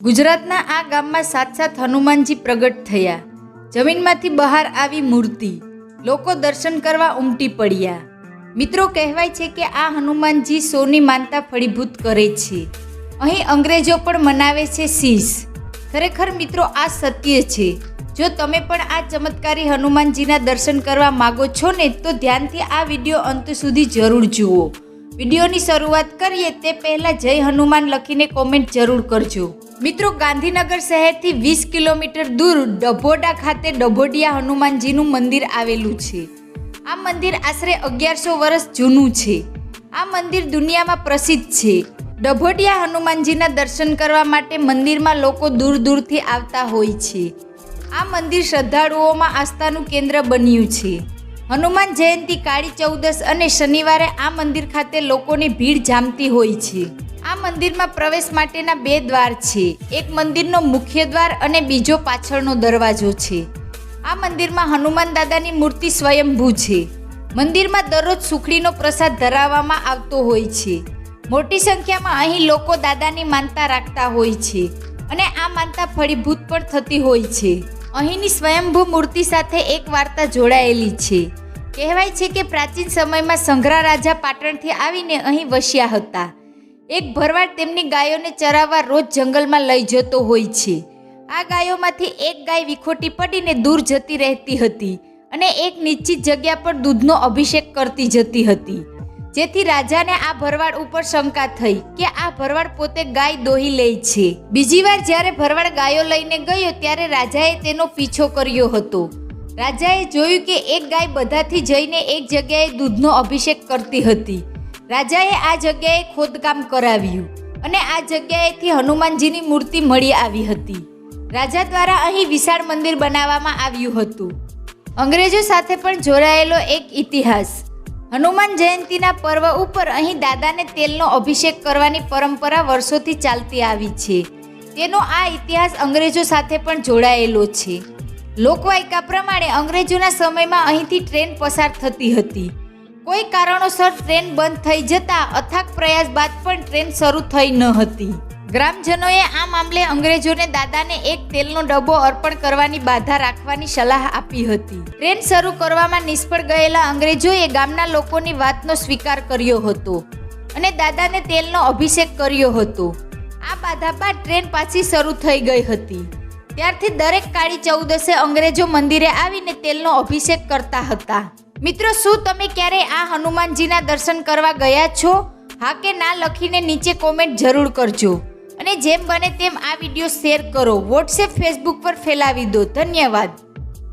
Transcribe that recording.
ગુજરાતના આ ગામમાં સાત હનુમાનજી પ્રગટ થયા. જમીનમાંથી બહાર આવી મૂર્તિ. લોકો દર્શન કરવા ઉમટી પડ્યા. મિત્રો, કહેવાય છે કે આ હનુમાનજી સોની માનતા ફળીભૂત કરે છે. અહીં અંગ્રેજો પણ મનાવે છે શીશ. ખરેખર મિત્રો, આ સત્ય છે. જો તમે પણ આ ચમત્કારી હનુમાનજીના દર્શન કરવા માગો છો ને, તો ધ્યાનથી આ વીડિયો અંત સુધી જરૂર જુઓ. વિડીયોની શરૂઆત કરીએ તે પહેલાં જય હનુમાન લખીને કોમેન્ટ જરૂર કરજો. મિત્રો, ગાંધીનગર શહેરથી વીસ કિલોમીટર દૂર ડભોડા ખાતે ડભોડિયા હનુમાનજીનું મંદિર આવેલું છે. આ મંદિર આશરે અગિયારસો વર્ષ જૂનું છે. આ મંદિર દુનિયામાં પ્રસિદ્ધ છે. ડભોડિયા હનુમાનજીના દર્શન કરવા માટે મંદિરમાં લોકો દૂર દૂરથી આવતા હોય છે. આ મંદિર શ્રદ્ધાળુઓમાં આસ્થાનું કેન્દ્ર બન્યું છે. હનુમાન જયંતી, કાળી ચૌદસ અને શનિવારે આ મંદિર ખાતે લોકોની ભીડ જામતી હોય છે. આ મંદિરમાં પ્રવેશ માટેના બે દ્વાર છે. એક મંદિરનો મુખ્ય દ્વાર અને બીજો પાછળનો દરવાજો છે. આ મંદિરમાં હનુમાન દાદાની મૂર્તિ સ્વયંભૂ છે. મંદિરમાં દરરોજ સુખડીનો પ્રસાદ ધરાવવામાં આવતો હોય છે. મોટી સંખ્યામાં અહીં લોકો દાદાની માનતા રાખતા હોય છે અને આ માનતા ફળીભૂત પણ થતી હોય છે. અહીંની સ્વયંભૂ મૂર્તિ સાથે એક વાર્તા જોડાયેલી છે. કહેવાય છે કે પ્રાચીન સમયમાં સંઘરા રાજા પાટણથી આવીને અહીં વસ્યા હતા. એક ભરવાડ તેમની ગાયોને ચરાવવા રોજ જંગલમાં લઈ જતો હોય છે. આ ગાયોમાંથી એક ગાય વિખોટી પડીને દૂર જતી રહેતી હતી અને એક નિશ્ચિત જગ્યા પર દૂધનો અભિષેક કરતી જતી હતી. જેથી રાજાને આ ભરવાડ ઉપર શંકા થઈ કે આ ભરવાડ પોતે ગાય દોહી લે છે. બીજી વાર જ્યારે ભરવાડ ગાયો લઈને ગયો ત્યારે રાજાએ તેનો પીછો કર્યો હતો. રાજાએ જોયું કે એક ગાય બધાથી જઈને એક જગ્યાએ દૂધનો અભિષેક કરતી હતી. રાજાએ આ જગ્યાએ ખોદકામ કરાવ્યું અને આ જગ્યાએથી હનુમાનજીની મૂર્તિ મળી આવી હતી. રાજા દ્વારા અહીં વિશાળ મંદિર બનાવવામાં આવ્યું હતું. અંગ્રેજો સાથે પણ જોડાયેલો એક ઇતિહાસ. હનુમાન જયંતીના પર્વ ઉપર અહીં દાદાને તેલનો અભિષેક કરવાની પરંપરા વર્ષોથી ચાલતી આવી છે. તેનો આ ઇતિહાસ અંગ્રેજો સાથે પણ જોડાયેલો છે. લોકવાયકા પ્રમાણે અંગ્રેજોના સમયમાં અહીંથી ટ્રેન પસાર થતી હતી. કોઈ કારણોસર ટ્રેન બંધ થઈ જતા અથાક પ્રયાસ બાદ પણ ટ્રેન શરૂ થઈ ન હતી. ગ્રામજનોએ આ મામલે અંગ્રેજોને દાદાને એક તેલનો ડબ્બો અર્પણ કરવાની બાધા રાખવાની સલાહ આપી હતી. ટ્રેન શરૂ કરવામાં નિષ્ફળ ગયેલા અંગ્રેજોએ ગામના લોકોની વાતનો સ્વીકાર કર્યો હતો અને દાદાને તેલનો અભિષેક કર્યો હતો. આ બાધા બાદ ટ્રેન પાછી શરૂ થઈ ગઈ હતી. ત્યારથી દરેક કાળી ચૌદસે અંગ્રેજો મંદિરે આવીને તેલનો અભિષેક કરતા હતા. મિત્રો, શું તમે ક્યારે આ હનુમાનજીના દર્શન કરવા ગયા છો? હા કે ના, લખીને નીચે કોમેન્ટ જરૂર કરજો. જેમ બને તેમ આ વીડિયો શેર કરો. વોટ્સએપ ફેસબુક પર ફેલાવી દો. ધન્યવાદ.